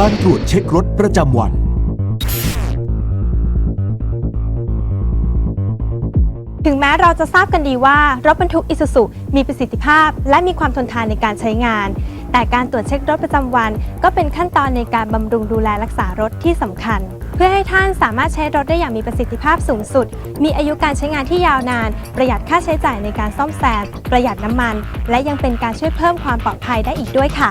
การตรวจเช็ครถประจำวัน ถึงแม้เราจะทราบกันดีว่า รถบรรทุกอิซูซุมีประสิทธิภาพ และมีความทนทานในการใช้งาน แต่การตรวจเช็ครถประจำวัน ก็เป็นขั้นตอนในการบำรุงดูแลรักษารถที่สำคัญ เพื่อให้ท่านสามารถใช้รถได้อย่างมีประสิทธิภาพสูงสุด มีอายุการใช้งานที่ยาวนาน ประหยัดค่าใช้จ่ายในการซ่อมแซมประหยัดน้ำมัน และยังเป็นการช่วยเพิ่มความปลอดภัยได้อีกด้วยค่ะ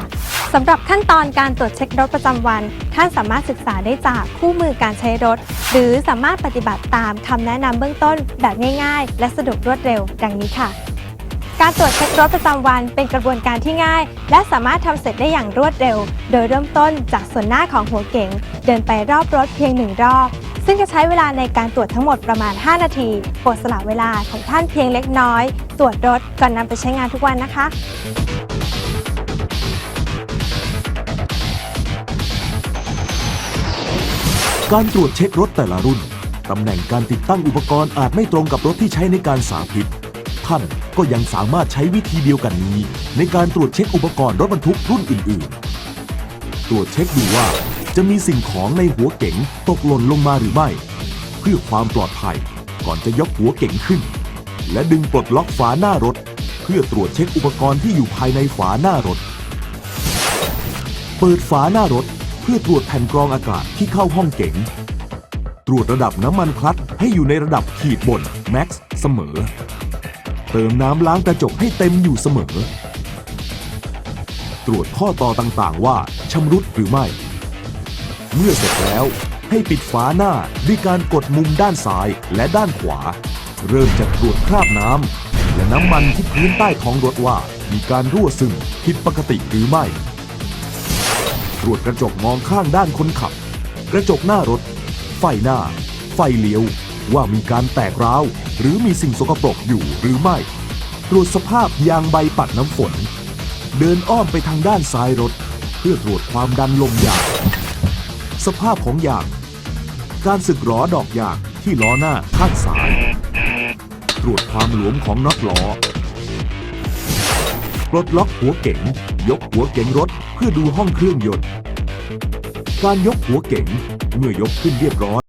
สำหรับขั้นตอนการตรวจเช็ครถประจำวัน ท่านสามารถศึกษาได้จากคู่มือการใช้รถ หรือสามารถปฏิบัติตามคำแนะนำเบื้องต้นแบบง่ายๆ และสะดวกรวดเร็ว ดังนี้ค่ะ การตรวจเช็ครถประจำวันเป็นกระบวนการที่ง่าย และสามารถทำเสร็จได้อย่างรวดเร็ว โดยเริ่มต้นจากส่วนหน้าของหัวเก๋งเดินไปรอบรถเพียงหนึ่งรอบ ซึ่งจะใช้เวลาในการตรวจทั้งหมดประมาณ 5 นาทีโปรดสละเวลาของท่านเพียงเล็กน้อย ตรวจรถก่อนนำไปใช้งานทุกวันนะคะ การตรวจเช็ครถแต่ละรุ่น ตำแหน่งการติดตั้งอุปกรณ์อาจไม่ตรงกับรถที่ใช้ในการสาธิต ท่านก็ยังสามารถใช้วิธีเดียวกันนี้ ในการตรวจเช็คอุปกรณ์รถบรรทุกรุ่นอื่น ๆ ตรวจเช็คดูว่าจะมีสิ่งของในหัวเก๋งตกหล่นลงมาหรือไม่ เพื่อความปลอดภัยก่อนจะยกหัวเก๋งขึ้น และดึงปลดล็อกฝาหน้ารถ เพื่อตรวจเช็คอุปกรณ์ที่อยู่ภายในฝาหน้ารถ เปิดฝาหน้ารถ เพื่อตรวจแผ่นกรองอากาศที่เข้าห้องเก๋ง ตรวจระดับน้ำมันคลัตช์ให้อยู่ในระดับขีดบนแม็กซ์เสมอ เติมน้ำล้างกระจกให้เต็มอยู่เสมอ ตรวจข้อต่อต่างๆว่าชำรุดหรือไม่ เมื่อเสร็จแล้วให้ปิดฝาหน้าด้วยการกดมุมด้านซ้ายและด้านขวา เริ่มจากตรวจคราบน้ำและน้ำมันที่พื้นใต้ท้องรถว่า มีการรั่วซึมผิดปกติหรือไม่ ตรวจกระจกมองข้างด้านคนขับ กระจกหน้ารถ ไฟหน้า ไฟเลี้ยว ว่ามีการแตกร้าว หรือมีสิ่งสกปรกอยู่หรือไม่ ตรวจสภาพยางใบปัดน้ำฝน เดินอ้อมไปทางด้านซ้ายรถ เพื่อตรวจความดันลมยาง สภาพของยาง การสึกหรอดอกยางที่ล้อหน้าข้างซ้าย ตรวจความหลวมของน็อตล้อ ปลดล็อกหัวเก๋ง ยกหัวเก๋งรถเพื่อดูห้องเครื่องยนต์ การยกหัวเก๋งเมื่อยกขึ้นเรียบร้อย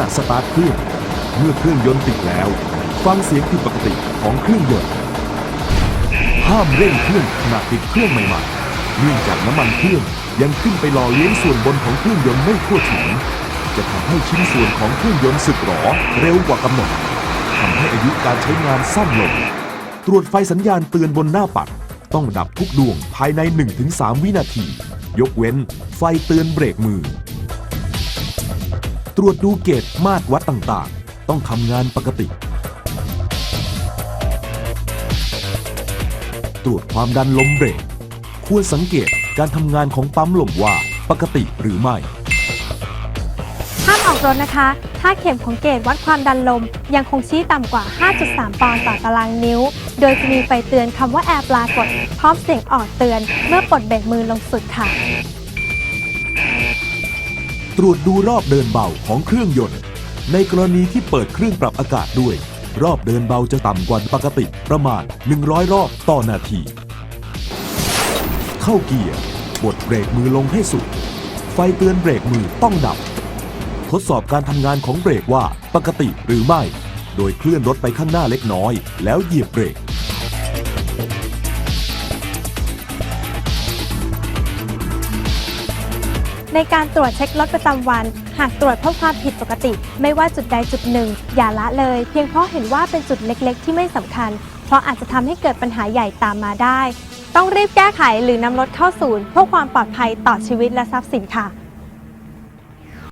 ณะสตาร์ทเครื่อง เมื่อเครื่องยนต์ติดแล้ว ฟังเสียงผิดปกติของเครื่องยนต์ ห้ามเร่งเครื่องขณะติดเครื่องใหม่ๆ เนื่องจากน้ำมันเครื่องยังขึ้นไปหล่อเลี้ยงส่วนบนของเครื่องยนต์ไม่ทั่วถึง จะทำให้ชิ้นส่วนของเครื่องยนต์สึกหรอเร็วกว่ากำหนดทำให้อายุการใช้งานสั้นลง ตรวจไฟสัญญาณเตือนบนหน้าปัด ต้องดับทุกดวงภายใน 1-3 วินาที ยกเว้นไฟเตือนเบรกมือ รวจดูเกจมาตรวัดต่างๆ ต้องทำงานปกติ ตรวจความดันลมเบรก ควรสังเกตการทำงานของปั๊มลมว่าปกติหรือไม่ ห้ามออกรถนะคะถ้าเข็มของเกจวัดความดันลม ยังคงชี้ต่ำกว่า 5.3 ปอนด์ต่อตารางนิ้ว โดยจะมีไฟเตือนคำว่าแอร์ปรากฏ พร้อมเสียงออดเตือนเมื่อปลดเบรกมือลงสุดค่ะ ตรวจดูรอบเดินเบาของเครื่องยนต์ ในกรณีที่เปิดเครื่องปรับอากาศด้วย รอบเดินเบาจะต่ำกว่าปกติประมาณ 100 รอบต่อนาที เข้าเกียร์บดเบรกมือลงให้สุด ไฟเตือนเบรกมือต้องดับ ทดสอบการทำงานของเบรกว่าปกติหรือไม่ โดยเคลื่อนรถไปข้างหน้าเล็กน้อย แล้วเหยียบเบรก ในการตรวจเช็ครถประจำวัน หากตรวจพบความผิดปกติ ไม่ว่าจุดใดจุดหนึ่ง อย่าละเลย เพียงเพราะเห็นว่าเป็นจุดเล็ก ๆ ที่ไม่สำคัญ เพราะอาจจะทำให้เกิดปัญหาใหญ่ตามมาได้ ต้องรีบแก้ไขหรือนำรถเข้าศูนย์เพื่อความปลอดภัยต่อชีวิตและทรัพย์สินค่ะ